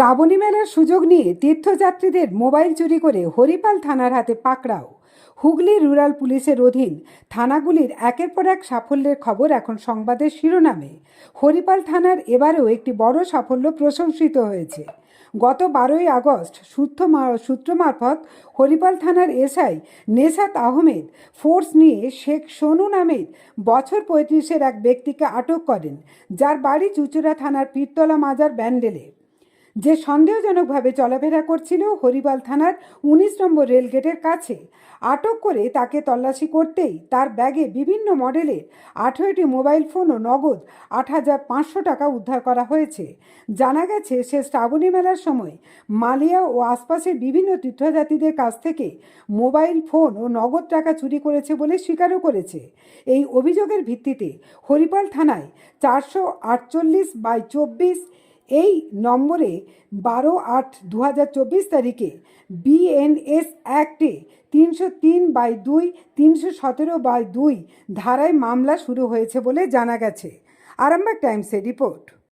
শ্রাবণী মেলার সুযোগ নিয়ে তীর্থযাত্রীদের মোবাইল চুরি করে হরিপাল থানার হাতে পাকড়াও। হুগলি রুরাল পুলিশের অধীন থানাগুলির একের পর এক সাফল্যের খবর এখন সংবাদের শিরোনামে। হরিপাল থানার এবারেও একটি বড় সাফল্য প্রশংসিত হয়েছে। গত বারোই আগস্ট সূত্র সূত্র মারফত হরিপাল থানার এসআই নেসাত আহমেদ ফোর্স নিয়ে শেখ সোনু নামের বছর পঁয়ত্রিশের এক ব্যক্তিকে আটক করেন, যার বাড়ি চুচুড়া থানার পীরতলা মাজার ব্যান্ডেলে। যে সন্দেহজনকভাবে চলাফেরা করছিল হরিবাল থানার উনিশ নম্বর রেলগেটের কাছে। আটক করে তাকে তল্লাশি করতেই তার ব্যাগে বিভিন্ন মডেলের আঠেরোটি মোবাইল ফোন ও নগদ আট হাজার পাঁচশো টাকা উদ্ধার করা হয়েছে। জানা গেছে, সে শ্রাবণী মেলার সময় মালিয়া ও আশপাশের বিভিন্ন তীর্থযাত্রীদের কাছ থেকে মোবাইল ফোন ও নগদ টাকা চুরি করেছে বলে স্বীকারও করেছে। এই অভিযোগের ভিত্তিতে হরিপাল থানায় চারশো আটচল্লিশ বাই চব্বিশ এই নম্বরে বারো আট দু তারিখে বিএনএস অ্যাক্টে তিনশো তিন বাই দুই, তিনশো সতেরো বাই দুই ধারায় মামলা শুরু হয়েছে বলে জানা গেছে। আরামবাগ টাইমসের রিপোর্ট।